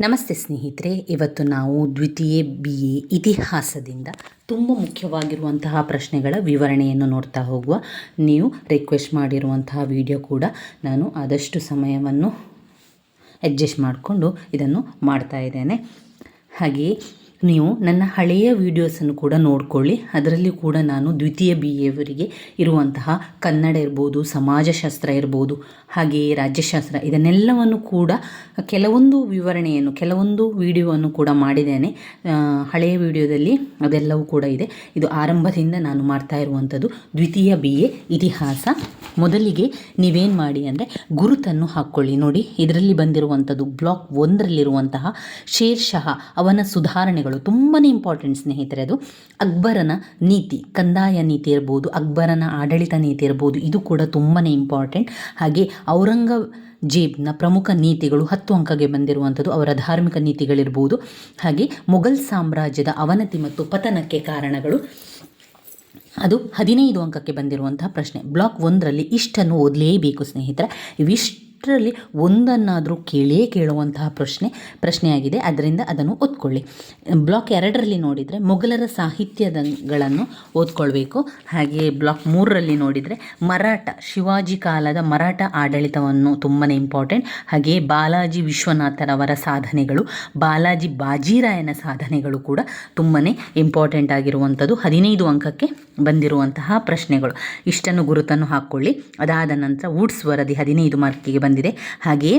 ನಮಸ್ತೆ ಸ್ನೇಹಿತರೆ, ಇವತ್ತು ನಾವು ದ್ವಿತೀಯ ಬಿ ಎ ಇತಿಹಾಸದಿಂದ ತುಂಬ ಮುಖ್ಯವಾಗಿರುವಂತಹ ಪ್ರಶ್ನೆಗಳ ವಿವರಣೆಯನ್ನು ನೋಡ್ತಾ ಹೋಗುವ, ನೀವು ರಿಕ್ವೆಸ್ಟ್ ಮಾಡಿರುವಂತಹ ವಿಡಿಯೋ ಕೂಡ ನಾನು ಆದಷ್ಟು ಸಮಯವನ್ನು ಅಡ್ಜಸ್ಟ್ ಮಾಡಿಕೊಂಡು ಇದನ್ನು ಮಾಡ್ತಾ ಇದ್ದೇನೆ. ಹಾಗೆಯೇ ನೀವು ನನ್ನ ಹಳೆಯ ವಿಡಿಯೋಸನ್ನು ಕೂಡ ನೋಡಿಕೊಳ್ಳಿ. ಅದರಲ್ಲಿ ಕೂಡ ನಾನು ದ್ವಿತೀಯ ಬಿ ಎವರಿಗೆ ಇರುವಂತಹ ಕನ್ನಡ ಇರ್ಬೋದು, ಸಮಾಜಶಾಸ್ತ್ರ ಇರ್ಬೋದು, ಹಾಗೆಯೇ ರಾಜ್ಯಶಾಸ್ತ್ರ ಇದನ್ನೆಲ್ಲವನ್ನು ಕೂಡ ಕೆಲವೊಂದು ವಿವರಣೆಯನ್ನು, ಕೆಲವೊಂದು ವಿಡಿಯೋವನ್ನು ಕೂಡ ಮಾಡಿದ್ದೇನೆ. ಹಳೆಯ ವಿಡಿಯೋದಲ್ಲಿ ಅದೆಲ್ಲವೂ ಕೂಡ ಇದೆ. ಇದು ಆರಂಭದಿಂದ ನಾನು ಮಾಡ್ತಾ ಇರುವಂಥದ್ದು ದ್ವಿತೀಯ ಬಿ ಎ ಇತಿಹಾಸ. ಮೊದಲಿಗೆ ನೀವೇನು ಮಾಡಿ ಅಂದರೆ ಗುರುತನ್ನು ಹಾಕ್ಕೊಳ್ಳಿ. ನೋಡಿ, ಇದರಲ್ಲಿ ಬಂದಿರುವಂಥದ್ದು ಬ್ಲಾಕ್ ಒಂದರಲ್ಲಿರುವಂತಹ ಶೇರ್ ಅವನ ಸುಧಾರಣೆಗಳು. ತುಂಬಾ ಇಂಪಾರ್ಟೆಂಟ್ ಸ್ನೇಹಿತರೆ ಅದು. ಅಕ್ಬರನ ನೀತಿ, ಕಂದಾಯ ನೀತಿ ಇರ್ಬೋದು, ಅಕ್ಬರನ ಆಡಳಿತ ನೀತಿ ಇರ್ಬೋದು, ಇದು ಕೂಡ ತುಂಬಾ ಇಂಪಾರ್ಟೆಂಟ್ ಹಾಗೆ ಔರಂಗಜೇಬ್ನ ಪ್ರಮುಖ ನೀತಿಗಳು ಹತ್ತು ಅಂಕಗೆ ಬಂದಿರುವಂಥದ್ದು, ಅವರ ಧಾರ್ಮಿಕ ನೀತಿಗಳಿರ್ಬೋದು. ಹಾಗೆ ಮೊಘಲ್ ಸಾಮ್ರಾಜ್ಯದ ಅವನತಿ ಮತ್ತು ಪತನಕ್ಕೆ ಕಾರಣಗಳು. ಅದು ಹದಿನೈದು ಅಂಕಕ್ಕೆ ಬಂದಿರುವಂತಹ ಪ್ರಶ್ನೆ. ಬ್ಲಾಕ್ ಒಂದರಲ್ಲಿ ಇಷ್ಟನ್ನು ಓದಲೇಬೇಕು ಸ್ನೇಹಿತರೆ. ಇವಿಷ್ಟರಲ್ಲಿ ಒಂದನ್ನಾದರೂ ಕೇಳೇ ಕೇಳುವಂತಹ ಪ್ರಶ್ನೆ, ಪ್ರಶ್ನೆಯಾಗಿದೆ. ಅದರಿಂದ ಅದನ್ನು ಓದ್ಕೊಳ್ಳಿ. ಬ್ಲಾಕ್ ಎರಡರಲ್ಲಿ ನೋಡಿದರೆ ಮೊಘಲರ ಸಾಹಿತ್ಯದಗಳನ್ನು ಓದ್ಕೊಳ್ಬೇಕು. ಹಾಗೆ ಬ್ಲಾಕ್ ಮೂರರಲ್ಲಿ ನೋಡಿದರೆ ಮರಾಠ, ಶಿವಾಜಿ ಕಾಲದ ಮರಾಠ ಆಡಳಿತವನ್ನು ತುಂಬಾ ಇಂಪಾರ್ಟೆಂಟ್ ಹಾಗೆ ಬಾಲಾಜಿ ವಿಶ್ವನಾಥರವರ ಸಾಧನೆಗಳು, ಬಾಲಾಜಿ ಬಾಜಿರಾಯನ ಸಾಧನೆಗಳು ಕೂಡ ತುಂಬಾ ಇಂಪಾರ್ಟೆಂಟ್ ಆಗಿರುವಂಥದ್ದು. ಹದಿನೈದು ಅಂಕಕ್ಕೆ ಬಂದಿರುವಂತಹ ಪ್ರಶ್ನೆಗಳು. ಇಷ್ಟನ್ನು ಗುರುತನ್ನು ಹಾಕ್ಕೊಳ್ಳಿ. ಅದಾದ ನಂತರ ವುಡ್ಸ್ ವರದಿ ಹದಿನೈದು ಮಾರ್ಕಿಗೆ ಬಂದಿದೆ. ಹಾಗೆಯೇ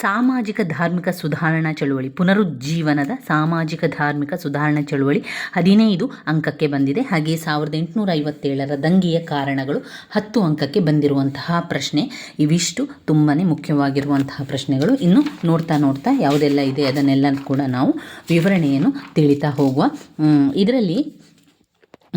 ಸಾಮಾಜಿಕ ಧಾರ್ಮಿಕ ಸುಧಾರಣಾ ಚಳುವಳಿ, ಪುನರುಜ್ಜೀವನದ ಸಾಮಾಜಿಕ ಧಾರ್ಮಿಕ ಸುಧಾರಣಾ ಚಳುವಳಿ ಹದಿನೈದು ಅಂಕಕ್ಕೆ ಬಂದಿದೆ. ಹಾಗೆಯೇ ಸಾವಿರದ ಎಂಟುನೂರ ಐವತ್ತೇಳರ ದಂಗೆಯ ಕಾರಣಗಳು ಹತ್ತು ಅಂಕಕ್ಕೆ ಬಂದಿರುವಂತಹ ಪ್ರಶ್ನೆ. ಇವಿಷ್ಟು ತುಂಬಾ ಮುಖ್ಯವಾಗಿರುವಂತಹ ಪ್ರಶ್ನೆಗಳು. ಇನ್ನು ನೋಡ್ತಾ ನೋಡ್ತಾ ಯಾವುದೆಲ್ಲ ಇದೆ ಅದನ್ನೆಲ್ಲ ಕೂಡ ನಾವು ವಿವರಣೆಯನ್ನು ತಿಳಿತಾ ಹೋಗುವ ಇದರಲ್ಲಿ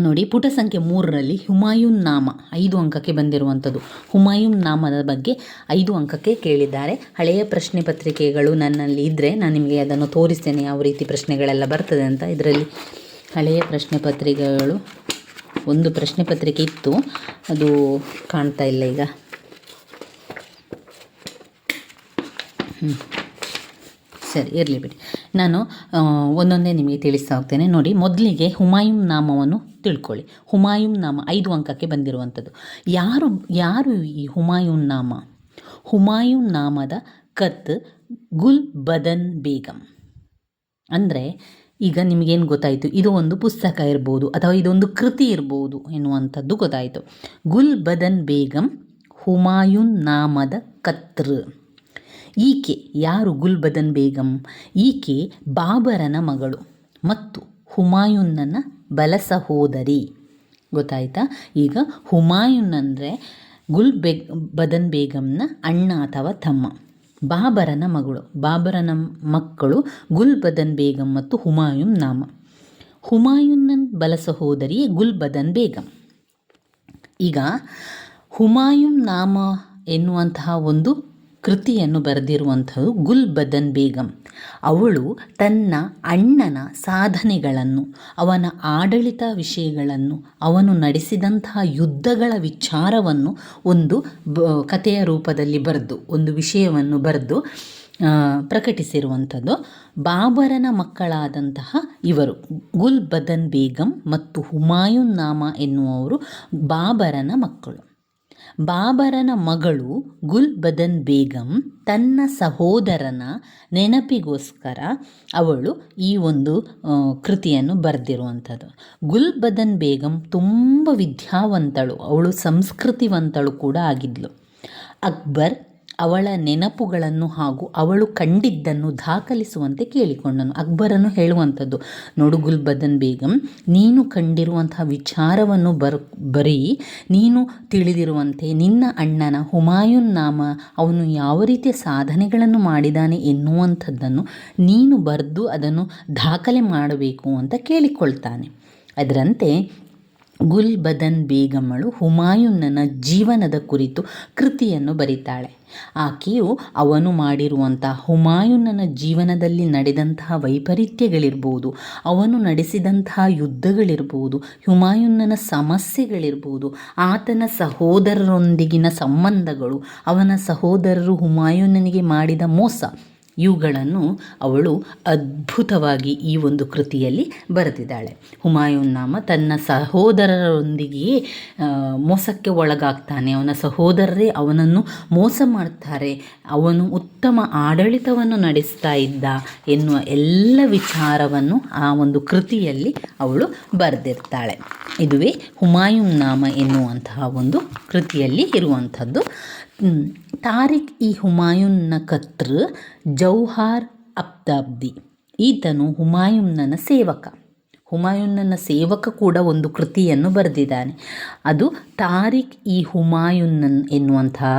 ನೋಡಿ, ಪುಟ ಸಂಖ್ಯೆ ಮೂರರಲ್ಲಿ ಹುಮಾಯೂನ್ ನಾಮ, ಐದು ಅಂಕಕ್ಕೆ ಬಂದಿರುವಂಥದ್ದು. ಹುಮಾಯೂನ್ ನಾಮದ ಬಗ್ಗೆ ಐದು ಅಂಕಕ್ಕೆ ಕೇಳಿದ್ದಾರೆ. ಹಳೆಯ ಪ್ರಶ್ನೆ ಪತ್ರಿಕೆಗಳು ನನ್ನಲ್ಲಿ ಇದ್ದರೆ ನಾನು ನಿಮಗೆ ಅದನ್ನು ತೋರಿಸ್ತೇನೆ, ಯಾವ ರೀತಿ ಪ್ರಶ್ನೆಗಳೆಲ್ಲ ಬರ್ತದೆ ಅಂತ ಇದರಲ್ಲಿ. ಹಳೆಯ ಪ್ರಶ್ನೆ ಪತ್ರಿಕೆಗಳು, ಒಂದು ಪ್ರಶ್ನೆ ಪತ್ರಿಕೆ ಇತ್ತು, ಅದು ಕಾಣ್ತಾ ಇಲ್ಲ ಈಗ. ಹ್ಞೂ ಸರಿ, ಇರಲಿ ಬಿಡಿ. ನಾನು ಒಂದೊಂದೇ ನಿಮಗೆ ತಿಳಿಸ್ತಾ ಹೋಗ್ತೇನೆ. ನೋಡಿ, ಮೊದಲಿಗೆ ಹುಮಾಯೂನ್ ನಾಮವನ್ನು ತಿಳ್ಕೊಳ್ಳಿ. ಹುಮಾಯೂನ್ ನಾಮ ಐದು ಅಂಕಕ್ಕೆ ಬಂದಿರುವಂಥದ್ದು. ಯಾರು ಯಾರು ಈ ಹುಮಾಯೂನ್ ನಾಮ? ಹುಮಾಯೂನ್ ನಾಮದ ಕತ್ ಗುಲ್ ಬದನ್ ಬೇಗಂ. ಅಂದರೆ, ಈಗ ನಿಮಗೇನು ಗೊತ್ತಾಯಿತು? ಇದು ಒಂದು ಪುಸ್ತಕ ಇರ್ಬೋದು, ಅಥವಾ ಇದೊಂದು ಕೃತಿ ಇರ್ಬೋದು ಎನ್ನುವಂಥದ್ದು ಗೊತ್ತಾಯಿತು. ಗುಲ್ ಬದನ್ ಬೇಗಂ ಹುಮಾಯೂನ್ ನಾಮದ ಕತ್ರ್. ಈಕೆ ಯಾರು ಗುಲ್ಬದನ್ ಬೇಗಂ? ಈಕೆ ಬಾಬರನ ಮಗಳು ಮತ್ತು ಹುಮಾಯೂನ್ನನ ಬಲ ಸಹೋದರಿ. ಗೊತ್ತಾಯ್ತಾ? ಈಗ ಹುಮಾಯೂನ್ ಅಂದರೆ ಗುಲ್ ಬೆಗ್ ಬದನ್ ಬೇಗಂನ ಅಣ್ಣ ಅಥವಾ ತಮ್ಮ. ಬಾಬರನ ಮಗಳು. ಬಾಬರನ ಮಕ್ಕಳು ಗುಲ್ ಬದನ್ ಬೇಗಂ ಮತ್ತು ಹುಮಾಯೂನ್ ನಾಮ. ಹುಮಾಯೂನ್ನನ್ ಬಲ ಸಹೋದರಿ ಗುಲ್ ಬದನ್ ಬೇಗಂ. ಈಗ ಹುಮಾಯೂನ್ ನಾಮ ಎನ್ನುವಂತಹ ಒಂದು ಕೃತಿಯನ್ನು ಬರೆದಿರುವಂಥದ್ದು ಗುಲ್ ಬದನ್ ಬೇಗಂ. ಅವಳು ತನ್ನ ಅಣ್ಣನ ಸಾಧನೆಗಳನ್ನು, ಅವನ ಆಡಳಿತ ವಿಷಯಗಳನ್ನು, ಅವನು ನಡೆಸಿದಂತಹ ಯುದ್ಧಗಳ ವಿಚಾರವನ್ನು ಒಂದು ಬ, ಕಥೆಯ ರೂಪದಲ್ಲಿ ಬರೆದು, ಒಂದು ವಿಷಯವನ್ನು ಬರೆದು ಪ್ರಕಟಿಸಿರುವಂಥದ್ದು. ಬಾಬರನ ಮಕ್ಕಳಾದಂತಹ ಇವರು ಗುಲ್ ಬದನ್ ಬೇಗಂ ಮತ್ತು ಹುಮಾಯೂನ್ ನಾಮ ಎನ್ನುವವರು ಬಾಬರನ ಮಕ್ಕಳು. ಬಾಬರನ ಮಗಳು ಗುಲ್ ಬದನ್ ಬೇಗಂ ತನ್ನ ಸಹೋದರನ ನೆನಪಿಗೋಸ್ಕರ ಅವಳು ಈ ಒಂದು ಕೃತಿಯನ್ನು ಬರೆದಿರುವಂಥದ್ದು. ಗುಲ್ ಬದನ್ ಬೇಗಂ ತುಂಬ ವಿದ್ಯಾವಂತಳು, ಅವಳು ಸಂಸ್ಕೃತಿವಂತಳು ಕೂಡ ಆಗಿದ್ಲು. ಅಕ್ಬರ್ ಅವಳ ನೆನಪುಗಳನ್ನು ಹಾಗೂ ಅವಳು ಕಂಡಿದ್ದನ್ನು ದಾಖಲಿಸುವಂತೆ ಕೇಳಿಕೊಂಡನು. ಅಕ್ಬರನು ಹೇಳುವಂಥದ್ದು, ನೋಡು ಗುಲ್ಬದನ್ ಬೇಗಂ, ನೀನು ಕಂಡಿರುವಂತಹ ವಿಚಾರವನ್ನು ಬರ್, ಬರೀ, ನೀನು ತಿಳಿದಿರುವಂತೆ ನಿನ್ನ ಅಣ್ಣನ ಹುಮಾಯೂನ್ ನಾಮ ಅವನು ಯಾವ ರೀತಿಯ ಸಾಧನೆಗಳನ್ನು ಮಾಡಿದ್ದಾನೆ ಎನ್ನುವಂಥದ್ದನ್ನು ನೀನು ಬರೆದು ಅದನ್ನು ದಾಖಲೆ ಮಾಡಬೇಕು ಅಂತ ಕೇಳಿಕೊಳ್ತಾನೆ. ಅದರಂತೆ ಗುಲ್ ಬದನ್ ಬೇಗಮ್ಮಳು ಹುಮಾಯೂನ್ನನ ಜೀವನದ ಕುರಿತು ಕೃತಿಯನ್ನು ಬರೀತಾಳೆ. ಆಕೆಯು ಅವನು ಮಾಡಿರುವಂಥ ಹುಮಾಯೂನ್ನನ ಜೀವನದಲ್ಲಿ ನಡೆದಂತಹ ವೈಪರೀತ್ಯಗಳಿರ್ಬೋದು, ಅವನು ನಡೆಸಿದಂತಹ ಯುದ್ಧಗಳಿರ್ಬೋದು ಹುಮಾಯೂನ್ನನ ಸಮಸ್ಯೆಗಳಿರ್ಬೋದು, ಆತನ ಸಹೋದರರೊಂದಿಗಿನ ಸಂಬಂಧಗಳು, ಅವನ ಸಹೋದರರು ಹುಮಾಯೂನನಿಗೆ ಮಾಡಿದ ಮೋಸ ಇವುಗಳನ್ನು ಅವಳು ಅದ್ಭುತವಾಗಿ ಈ ಒಂದು ಕೃತಿಯಲ್ಲಿ ಬರೆದಿದ್ದಾಳೆ. ಹುಮಾಯೂನ್ ನಾಮ ತನ್ನ ಸಹೋದರರೊಂದಿಗೆಯೇ ಮೋಸಕ್ಕೆ ಒಳಗಾಗ್ತಾನೆ. ಅವನ ಸಹೋದರರೇ ಅವನನ್ನು ಮೋಸ ಮಾಡ್ತಾರೆ. ಅವನು ಉತ್ತಮ ಆಡಳಿತವನ್ನು ನಡೆಸ್ತಾ ಇದ್ದ ಎನ್ನುವ ಎಲ್ಲ ವಿಚಾರವನ್ನು ಆ ಒಂದು ಕೃತಿಯಲ್ಲಿ ಅವಳು ಬರೆದಿರ್ತಾಳೆ. ಇದುವೇ ಹುಮಾಯೂನ್ ನಾಮ ಎನ್ನುವಂತಹ ಒಂದು ಕೃತಿಯಲ್ಲಿ ಇರುವಂಥದ್ದು. ತಾರಿಕ್ ಇ ಹುಮಾಯೂನ್ನ ಕತೃ ಜೌಹಾರ್ ಅಬ್ದಾಬ್ದಿ ಈತನು ಹುಮಾಯೂನ್ನನ ಸೇವಕ. ಹುಮಾಯೂನ್ನನ ಸೇವಕ ಕೂಡ ಒಂದು ಕೃತಿಯನ್ನು ಬರೆದಿದ್ದಾನೆ. ಅದು ತಾರಿಕ್ ಇ ಹುಮಾಯೂನ್ನನ್ ಎನ್ನುವಂತಹ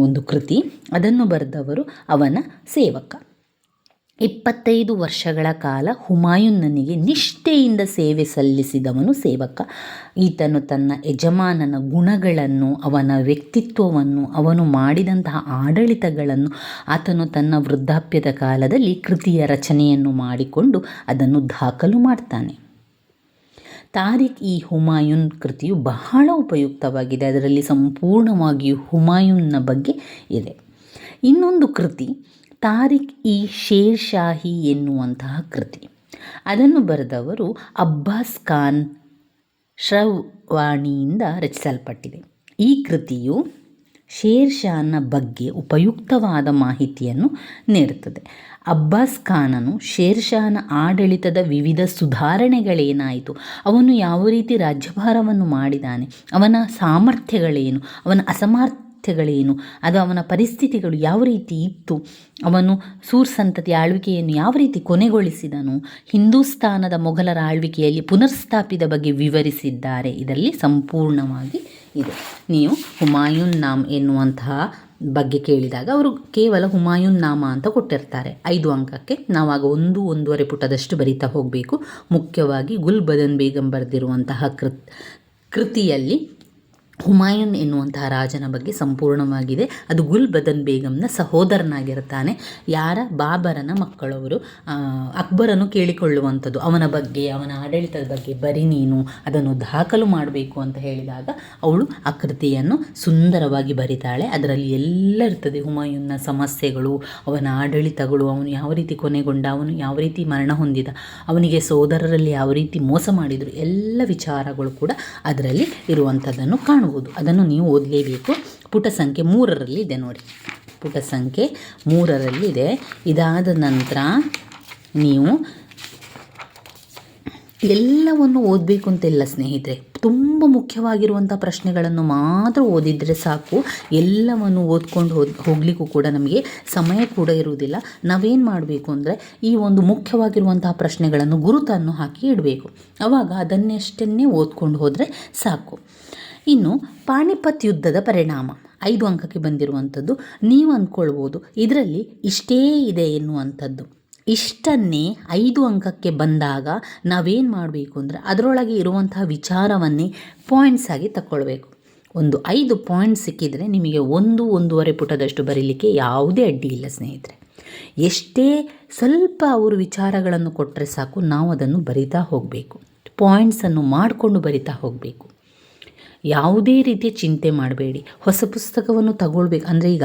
ಒಂದು ಕೃತಿ. ಅದನ್ನು ಬರೆದವರು ಅವನ ಸೇವಕ. ಇಪ್ಪತ್ತೈದು ವರ್ಷಗಳ ಕಾಲ ಹುಮಾಯೂನ್ನನಿಗೆ ನಿಷ್ಠೆಯಿಂದ ಸೇವೆ ಸಲ್ಲಿಸಿದವನು ಸೇವಕ. ಈತನು ತನ್ನ ಯಜಮಾನನ ಗುಣಗಳನ್ನು, ಅವನ ವ್ಯಕ್ತಿತ್ವವನ್ನು, ಅವನು ಮಾಡಿದಂತಹ ಆಡಳಿತಗಳನ್ನು ಆತನು ತನ್ನ ವೃದ್ಧಾಪ್ಯದ ಕಾಲದಲ್ಲಿ ಕೃತಿಯ ರಚನೆಯನ್ನು ಮಾಡಿಕೊಂಡು ಅದನ್ನು ದಾಖಲು ಮಾಡ್ತಾನೆ. ತಾರಿಕ್ ಈ ಹುಮಾಯೂನ್ ಕೃತಿಯು ಬಹಳ ಉಪಯುಕ್ತವಾಗಿದೆ. ಅದರಲ್ಲಿ ಸಂಪೂರ್ಣವಾಗಿಯೂ ಹುಮಾಯೂನ್ನ ಬಗ್ಗೆ ಇದೆ. ಇನ್ನೊಂದು ಕೃತಿ ತಾರಿಕ್ ಇ ಶೇರ್ ಶಾಹಿ ಎನ್ನುವಂತಹ ಕೃತಿ. ಅದನ್ನು ಬರೆದವರು ಅಬ್ಬಾಸ್ ಖಾನ್ ಶ್ರವಾಣಿಯಿಂದ ರಚಿಸಲ್ಪಟ್ಟಿದೆ. ಈ ಕೃತಿಯು ಶೇರ್ ಶಾನ ಬಗ್ಗೆ ಉಪಯುಕ್ತವಾದ ಮಾಹಿತಿಯನ್ನು ನೀಡುತ್ತದೆ. ಅಬ್ಬಾಸ್ ಖಾನನು ಶೇರ್ ಶಾನ ಆಡಳಿತದ ವಿವಿಧ ಸುಧಾರಣೆಗಳೇನಾಯಿತು? ಅವನು ಯಾವ ರೀತಿ ರಾಜ್ಯಭಾರವನ್ನು ಮಾಡಿದಾನೆ ಅವನ ಸಾಮರ್ಥ್ಯಗಳೇನು? ಅವನ ಅಸಾಮರ್ಥ್ಯಗಳೇನು ಅದು ಅವನ ಪರಿಸ್ಥಿತಿಗಳು ಯಾವ ರೀತಿ ಇತ್ತು? ಅವನು ಸೂರ್ ಸಂತತಿ ಆಳ್ವಿಕೆಯನ್ನು ಯಾವ ರೀತಿ ಕೊನೆಗೊಳಿಸಿದನು? ಹಿಂದೂಸ್ತಾನದ ಮೊಘಲರ ಆಳ್ವಿಕೆಯಲ್ಲಿ ಪುನರ್ಸ್ಥಾಪಿದ ಬಗ್ಗೆ ವಿವರಿಸಿದ್ದಾರೆ. ಇದರಲ್ಲಿ ಸಂಪೂರ್ಣವಾಗಿ ಇದೆ. ನೀವು ಹುಮಾಯೂನ್ ನಾಮ್ ಎನ್ನುವಂತಹ ಬಗ್ಗೆ ಕೇಳಿದಾಗ ಅವರು ಕೇವಲ ಹುಮಾಯೂನ್ ನಾಮ ಅಂತ ಕೊಟ್ಟಿರ್ತಾರೆ. ಐದು ಅಂಕಕ್ಕೆ ನಾವಾಗ ಒಂದು, ಒಂದೂವರೆ ಪುಟದಷ್ಟು ಬರಿತಾ ಹೋಗಬೇಕು. ಮುಖ್ಯವಾಗಿ ಗುಲ್ ಬದನ್ ಬೇಗಂ ಬರೆದಿರುವಂತಹ ಕೃತ್, ಕೃತಿಯಲ್ಲಿ ಹುಮಾಯೂನ್ ಎನ್ನುವಂತಹ ರಾಜನ ಬಗ್ಗೆ ಸಂಪೂರ್ಣವಾಗಿದೆ. ಅದು ಗುಲ್ ಬದನ್ ಬೇಗಂನ ಸಹೋದರನಾಗಿರ್ತಾನೆ. ಯಾರ? ಬಾಬರನ ಮಕ್ಕಳವರು. ಅಕ್ಬರನ್ನು ಅಕ್ಬರನು ಕೇಳಿಕೊಳ್ಳುವಂಥದ್ದು. ಅವನ ಬಗ್ಗೆ, ಅವನ ಆಡಳಿತದ ಬಗ್ಗೆ ಬರಿ ನೀನು ಅದನ್ನು ದಾಖಲು ಮಾಡಬೇಕು ಅಂತ ಹೇಳಿದಾಗ ಅವಳು ಆ ಕೃತಿಯನ್ನು ಸುಂದರವಾಗಿ ಬರಿತಾಳೆ. ಅದರಲ್ಲಿ ಎಲ್ಲ ಇರ್ತದೆ. ಹುಮಾಯೂನ್ನ ಸಮಸ್ಯೆಗಳು, ಅವನ ಆಡಳಿತಗಳು, ಅವನು ಯಾವ ರೀತಿ ಕೊನೆಗೊಂಡ, ಅವನು ಯಾವ ರೀತಿ ಮರಣ ಹೊಂದಿದ, ಅವನಿಗೆ ಸೋದರರಲ್ಲಿ ಯಾವ ರೀತಿ ಮೋಸ ಮಾಡಿದರು, ಎಲ್ಲ ವಿಚಾರಗಳು ಕೂಡ ಅದರಲ್ಲಿ ಇರುವಂಥದ್ದನ್ನು ಕಾಣಬಹುದು ಅದನ್ನು ನೀವು ಓದಲೇಬೇಕು. ಪುಟ ಸಂಖ್ಯೆ ಮೂರರಲ್ಲಿ ಇದೆ ನೋಡಿ. ಪುಟ ಸಂಖ್ಯೆ ಮೂರರಲ್ಲಿ ಇದೆ. ಇದಾದ ನಂತರ ನೀವು ಎಲ್ಲವನ್ನು ಓದಬೇಕು ಅಂತಿಲ್ಲ ಸ್ನೇಹಿತರೆ, ತುಂಬ ಮುಖ್ಯವಾಗಿರುವಂಥ ಪ್ರಶ್ನೆಗಳನ್ನು ಮಾತ್ರ ಓದಿದರೆ ಸಾಕು. ಎಲ್ಲವನ್ನು ಓದ್ಕೊಂಡು ಹೋದ್, ಹೋಗಲಿಕ್ಕೂ ಕೂಡ ನಮಗೆ ಸಮಯ ಕೂಡ ಇರುವುದಿಲ್ಲ. ನಾವೇನು ಮಾಡಬೇಕು ಅಂದರೆ, ಈ ಒಂದು ಮುಖ್ಯವಾಗಿರುವಂತಹ ಪ್ರಶ್ನೆಗಳನ್ನು ಗುರುತನ್ನು ಹಾಕಿ ಇಡಬೇಕು. ಆವಾಗ ಅದನ್ನಷ್ಟನ್ನೇ ಓದ್ಕೊಂಡು ಹೋದರೆ ಸಾಕು. ಇನ್ನು ಪಾಣಿಪತ್ ಯುದ್ಧದ ಪರಿಣಾಮ. ಐದು ಅಂಕಕ್ಕೆ ಬಂದಿರುವಂಥದ್ದು ನೀವು ಅಂದ್ಕೊಳ್ಬೋದು. ಇದರಲ್ಲಿ ಇಷ್ಟೇ ಇದೆ ಎನ್ನುವಂಥದ್ದು. ಇಷ್ಟನ್ನೇ ಐದು ಅಂಕಕ್ಕೆ ಬಂದಾಗ ನಾವೇನು ಮಾಡಬೇಕು ಅಂದರೆ ಅದರೊಳಗೆ ಇರುವಂತಹ ವಿಚಾರವನ್ನೇ ಪಾಯಿಂಟ್ಸ್ ಆಗಿ ತಗೊಳ್ಬೇಕು ಒಂದು ಐದು ಪಾಯಿಂಟ್ ಸಿಕ್ಕಿದರೆ ನಿಮಗೆ ಒಂದು ಒಂದೂವರೆ ಪುಟದಷ್ಟು ಬರೀಲಿಕ್ಕೆ ಯಾವುದೇ ಅಡ್ಡಿ ಇಲ್ಲ ಸ್ನೇಹಿತರೆ. ಎಷ್ಟೇ ಸ್ವಲ್ಪ ಅವರು ವಿಚಾರಗಳನ್ನು ಕೊಟ್ಟರೆ ಸಾಕು ನಾವು ಅದನ್ನು ಬರಿತಾ ಹೋಗಬೇಕು. ಪಾಯಿಂಟ್ಸನ್ನು ಮಾಡಿಕೊಂಡು ಬರಿತಾ ಹೋಗಬೇಕು. ಯಾವುದೇ ರೀತಿಯ ಚಿಂತೆ ಮಾಡಬೇಡಿ. ಹೊಸ ಪುಸ್ತಕವನ್ನು ತಗೊಳ್ಬೇಕು. ಅಂದರೆ ಈಗ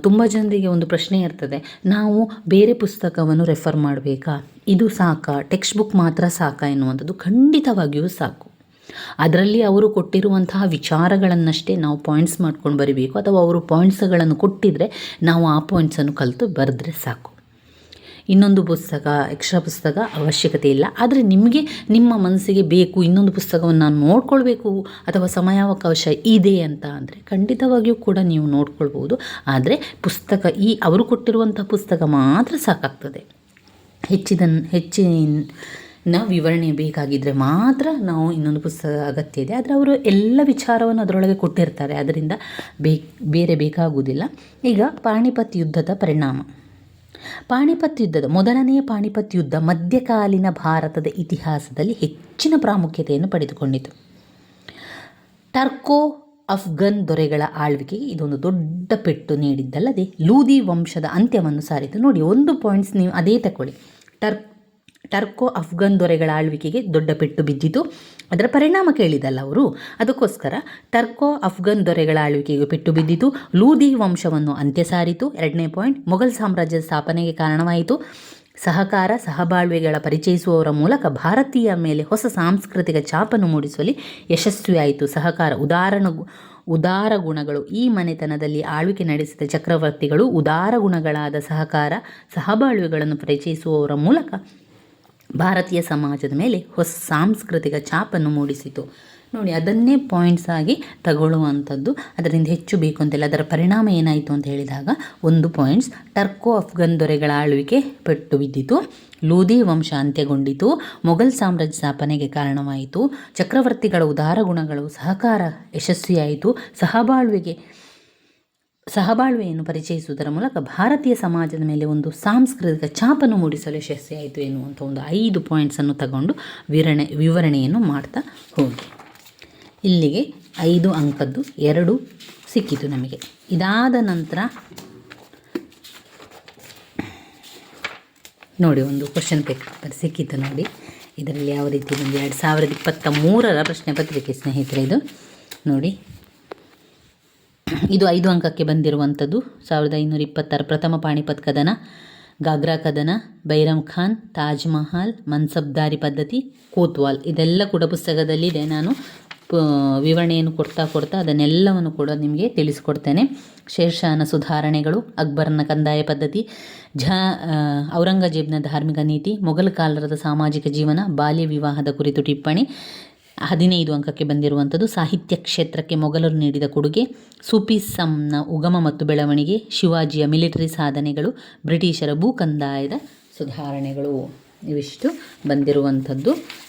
ತುಂಬ ಜನರಿಗೆ ಒಂದು ಪ್ರಶ್ನೆ ಇರ್ತದೆ. ನಾವು ಬೇರೆ ಪುಸ್ತಕವನ್ನು ರೆಫರ್ ಮಾಡಬೇಕಾ? ಇದು ಸಾಕಾ? ಟೆಕ್ಸ್ಟ್ ಬುಕ್ ಮಾತ್ರ ಸಾಕಾ ಎನ್ನುವಂಥದ್ದು ಖಂಡಿತವಾಗಿಯೂ ಸಾಕು. ಅದರಲ್ಲಿ ಅವರು ಕೊಟ್ಟಿರುವಂತಹ ವಿಚಾರಗಳನ್ನಷ್ಟೇ ನಾವು ಪಾಯಿಂಟ್ಸ್ ಮಾಡ್ಕೊಂಡು ಬರೀಬೇಕು. ಅಥವಾ ಅವರು ಪಾಯಿಂಟ್ಸ್ಗಳನ್ನು ಕೊಟ್ಟಿದ್ದರೆ ನಾವು ಆ ಪಾಯಿಂಟ್ಸನ್ನು ಕಲಿತು ಬರೆದ್ರೆ ಸಾಕು. ಇನ್ನೊಂದು ಪುಸ್ತಕ ಎಕ್ಸ್ಟ್ರಾ ಪುಸ್ತಕ ಅವಶ್ಯಕತೆ ಇಲ್ಲ. ಆದರೆ ನಿಮಗೆ ನಿಮ್ಮ ಮನಸ್ಸಿಗೆ ಬೇಕು, ಇನ್ನೊಂದು ಪುಸ್ತಕವನ್ನು ನಾನು ನೋಡ್ಕೊಳ್ಬೇಕು ಅಥವಾ ಸಮಯಾವಕಾಶ ಇದೆ ಅಂತ ಅಂದರೆ ಖಂಡಿತವಾಗಿಯೂ ಕೂಡ ನೀವು ನೋಡ್ಕೊಳ್ಬೋದು. ಆದರೆ ಪುಸ್ತಕ ಈ ಅವರು ಕೊಟ್ಟಿರುವಂಥ ಪುಸ್ತಕ ಮಾತ್ರ ಸಾಕಾಗ್ತದೆ. ಹೆಚ್ಚಿದ ಹೆಚ್ಚಿನ ವಿವರಣೆ ಬೇಕಾಗಿದ್ದರೆ ಮಾತ್ರ ನಾವು ಇನ್ನೊಂದು ಪುಸ್ತಕ ಅಗತ್ಯ ಇದೆ. ಆದರೆ ಅವರು ಎಲ್ಲ ವಿಚಾರವನ್ನು ಅದರೊಳಗೆ ಕೊಟ್ಟಿರ್ತಾರೆ. ಅದರಿಂದ ಬೇರೆ ಬೇಕಾಗುವುದಿಲ್ಲ ಈಗ ಪಾಣಿಪತ್ ಯುದ್ಧದ ಪರಿಣಾಮ. ಪಾಣಿಪತ್ ಯುದ್ಧದ ಮೊದಲನೆಯ ಪಾಣಿಪತ್ ಯುದ್ಧ ಮಧ್ಯಕಾಲೀನ ಭಾರತದ ಇತಿಹಾಸದಲ್ಲಿ ಹೆಚ್ಚಿನ ಪ್ರಾಮುಖ್ಯತೆಯನ್ನು ಪಡೆದುಕೊಂಡಿತು. ಟರ್ಕೋ ಅಫ್ಘನ್ ದೊರೆಗಳ ಆಳ್ವಿಕೆಗೆ ಇದೊಂದು ದೊಡ್ಡ ಪೆಟ್ಟು ನೀಡಿದ್ದಲ್ಲದೆ ಲೂದಿ ವಂಶದ ಅಂತ್ಯವನ್ನು ಸಾರಿತು ನೋಡಿ, ಒಂದು ಪಾಯಿಂಟ್ಸ್ ನೀವು ಅದೇ ತಗೊಳ್ಳಿ. ಟರ್ ಟರ್ಕೋ ಅಫ್ಘನ್ ದೊರೆಗಳ ಆಳ್ವಿಕೆಗೆ ದೊಡ್ಡ ಪೆಟ್ಟು ಬಿದ್ದಿತು. ಅದರ ಪರಿಣಾಮ ಕೇಳಿದಲ್ಲ ಅವರು? ಅದಕ್ಕೋಸ್ಕರ ಟರ್ಕೋ ಅಫ್ಘನ್ ದೊರೆಗಳ ಆಳ್ವಿಕೆಗೆ ಪೆಟ್ಟು ಬಿದ್ದಿತು. ಲೂದಿ ವಂಶವನ್ನು ಅಂತ್ಯ ಸಾರಿತು ಎರಡನೇ ಪಾಯಿಂಟ್, ಮೊಘಲ್ ಸಾಮ್ರಾಜ್ಯದ ಸ್ಥಾಪನೆಗೆ ಕಾರಣವಾಯಿತು. ಸಹಕಾರ, ಸಹಬಾಳ್ವೆಗಳ ಪರಿಚಯಿಸುವವರ ಮೂಲಕ ಭಾರತೀಯ ಮೇಲೆ ಹೊಸ ಸಾಂಸ್ಕೃತಿಕ ಛಾಪನ್ನು ಮೂಡಿಸುವಲ್ಲಿ ಯಶಸ್ವಿಯಾಯಿತು. ಸಹಕಾರ ಉದಾಹರಣ ಉದಾರ ಗುಣಗಳು ಈ ಮನೆತನದಲ್ಲಿ ಆಳ್ವಿಕೆ ನಡೆಸಿದ ಚಕ್ರವರ್ತಿಗಳು ಉದಾರ ಗುಣಗಳಾದ ಸಹಕಾರ, ಸಹಬಾಳ್ವೆಗಳನ್ನು ಪರಿಚಯಿಸುವವರ ಮೂಲಕ ಭಾರತೀಯ ಸಮಾಜದ ಮೇಲೆ ಹೊಸ ಸಾಂಸ್ಕೃತಿಕ ಛಾಪನ್ನು ಮೂಡಿಸಿತು. ನೋಡಿ, ಅದನ್ನೇ ಪಾಯಿಂಟ್ಸ್ ಆಗಿ ತಗೊಳ್ಳುವಂಥದ್ದು. ಅದರಿಂದ ಹೆಚ್ಚು ಬೇಕು ಅಂತೇಳಿ ಅದರ ಪರಿಣಾಮ ಏನಾಯಿತು ಅಂತ ಹೇಳಿದಾಗ, ಒಂದು ಪಾಯಿಂಟ್ಸ್ ಟರ್ಕೋ ಅಫ್ಘನ್ ದೊರೆಗಳ ಆಳ್ವಿಕೆ ಪೆಟ್ಟು ಬಿದ್ದಿತು. ಲೂದಿ ವಂಶ ಅಂತ್ಯಗೊಂಡಿತು. ಮೊಘಲ್ ಸಾಮ್ರಾಜ್ಯ ಸ್ಥಾಪನೆಗೆ ಕಾರಣವಾಯಿತು. ಚಕ್ರವರ್ತಿಗಳ ಉದಾರ ಗುಣಗಳು ಸಹಕಾರ ಯಶಸ್ವಿಯಾಯಿತು. ಸಹಬಾಳ್ವೆಗೆ ಸಹಬಾಳ್ವೆಯನ್ನು ಪರಿಚಯಿಸುವುದರ ಮೂಲಕ ಭಾರತೀಯ ಸಮಾಜದ ಮೇಲೆ ಒಂದು ಸಾಂಸ್ಕೃತಿಕ ಛಾಪನ್ನು ಮೂಡಿಸಲು ಯಶಸ್ವಿಯಾಯಿತು ಎನ್ನುವಂಥ ಒಂದು ಐದು ಪಾಯಿಂಟ್ಸನ್ನು ತಗೊಂಡು ವಿವರಣೆ ವಿವರಣೆಯನ್ನು ಮಾಡ್ತಾ ಹೋಗಿ. ಇಲ್ಲಿಗೆ ಐದು ಅಂಕದ್ದು ಎರಡು ಸಿಕ್ಕಿತು ನಮಗೆ. ಇದಾದ ನಂತರ ನೋಡಿ, ಒಂದು ಕ್ವಶನ್ ಪೇಪರ್ ಸಿಕ್ಕಿತು ನೋಡಿ. ಇದರಲ್ಲಿ ಯಾವ ರೀತಿ ಒಂದು ಎರಡು ಸಾವಿರದ ಇಪ್ಪತ್ತ ಮೂರರ ಪ್ರಶ್ನೆ ಪತ್ರಿಕೆ ಸ್ನೇಹಿತರೆ ಇದು. ನೋಡಿ ಇದು ಐದು ಅಂಕಕ್ಕೆ ಬಂದಿರುವಂಥದ್ದು. ಸಾವಿರದ ಐನೂರ ಇಪ್ಪತ್ತರ ಪ್ರಥಮ ಪಾಣಿಪತ್ ಕದನ ಗಾಗ್ರಾ ಕದನ ಬೈರಮ್ ಖಾನ್, ತಾಜ್ ಮಹಲ್, ಮನ್ಸಬ್ದಾರಿ ಪದ್ಧತಿ, ಕೋತ್ವಾಲ್. ಇದೆಲ್ಲ ಕೂಡ ಪುಸ್ತಕದಲ್ಲಿದೆ. ನಾನು ಪ, ವಿವರಣೆಯನ್ನು ಕೊಡ್ತಾ ಕೊಡ್ತಾ ಅದನ್ನೆಲ್ಲವನ್ನು ಕೂಡ ನಿಮಗೆ ತಿಳಿಸಿಕೊಡ್ತೇನೆ. ಶೇರ್ಷಾನ ಸುಧಾರಣೆಗಳು, ಅಕ್ಬರ್ನ ಕಂದಾಯ ಪದ್ಧತಿ, ಝಾ ಔರಂಗಜೇಬ್ನ ಧಾರ್ಮಿಕ ನೀತಿ, ಮೊಘಲ್ ಕಾಲರದ ಸಾಮಾಜಿಕ ಜೀವನ, ಬಾಲ್ಯ ವಿವಾಹದ ಕುರಿತು ಟಿಪ್ಪಣಿ ಹದಿನೈದು ಅಂಕಕ್ಕೆ ಬಂದಿರುವಂಥದ್ದು ಸಾಹಿತ್ಯ ಕ್ಷೇತ್ರಕ್ಕೆ ಮೊಘಲರು ನೀಡಿದ ಕೊಡುಗೆ. ಸೂಫಿಸಂನ ಉಗಮ ಮತ್ತು ಬೆಳವಣಿಗೆ, ಶಿವಾಜಿಯ ಮಿಲಿಟರಿ ಸಾಧನೆಗಳು, ಬ್ರಿಟಿಷರ ಭೂ ಕಂದಾಯದ ಸುಧಾರಣೆಗಳು ಇವಿಷ್ಟು ಬಂದಿರುವಂಥದ್ದು.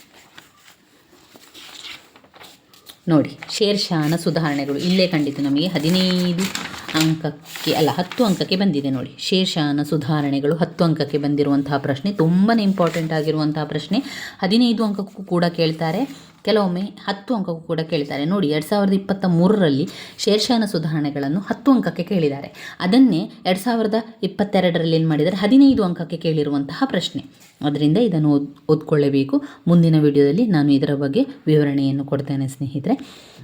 ನೋಡಿ, ಶೇರ್ಷಾನ ಸುಧಾರಣೆಗಳು. ಇಲ್ಲೇ ಖಂಡಿತ ನಮಗೆ ಹದಿನೈದು ಅಂಕಕ್ಕೆ ಅಲ್ಲ, ಹತ್ತು ಅಂಕಕ್ಕೆ ಬಂದಿದೆ ನೋಡಿ. ಶೇರ್ಷಾನ ಸುಧಾರಣೆಗಳು ಹತ್ತು ಅಂಕಕ್ಕೆ ಬಂದಿರುವಂತಹ ಪ್ರಶ್ನೆ. ತುಂಬಾ ಇಂಪಾರ್ಟೆಂಟ್ ಆಗಿರುವಂತಹ ಪ್ರಶ್ನೆ. ಹದಿನೈದು ಅಂಕಕ್ಕೂ ಕೂಡ ಕೇಳ್ತಾರೆ. ಕೆಲವೊಮ್ಮೆ ಹತ್ತು ಅಂಕಕ್ಕೂ ಕೂಡ ಕೇಳ್ತಾರೆ. ನೋಡಿ, ಎರಡು ಸಾವಿರದ ಇಪ್ಪತ್ತ ಮೂರರಲ್ಲಿ ಶೇರ್ಷಾನ ಸುಧಾರಣೆಗಳನ್ನು ಹತ್ತು ಅಂಕಕ್ಕೆ ಕೇಳಿದ್ದಾರೆ. ಅದನ್ನೇ ಎರಡು ಸಾವಿರದ ಇಪ್ಪತ್ತೆರಡರಲ್ಲಿ ಏನು ಮಾಡಿದರೆ ಹದಿನೈದು ಅಂಕಕ್ಕೆ ಕೇಳಿರುವಂತಹ ಪ್ರಶ್ನೆ. ಅದರಿಂದ ಇದನ್ನು ಓದ್, ಓದ್ಕೊಳ್ಳಬೇಕು. ಮುಂದಿನ ವಿಡಿಯೋದಲ್ಲಿ ನಾನು ಇದರ ಬಗ್ಗೆ ವಿವರಣೆಯನ್ನು ಕೊಡ್ತೇನೆ ಸ್ನೇಹಿತರೆ.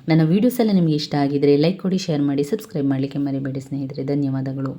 ನನ್ನ ವೀಡಿಯೋಸ್ ಎಲ್ಲ ನಿಮಗೆ ಇಷ್ಟ ಆಗಿದರೆ ಲೈಕ್ ಕೊಡಿ ಶೇರ್ ಮಾಡಿ ಸಬ್ಸ್ಕ್ರೈಬ್ ಮಾಡಲಿಕ್ಕೆ ಮರಿಬೇಡಿ ಸ್ನೇಹಿತರೆ. ಧನ್ಯವಾದಗಳು.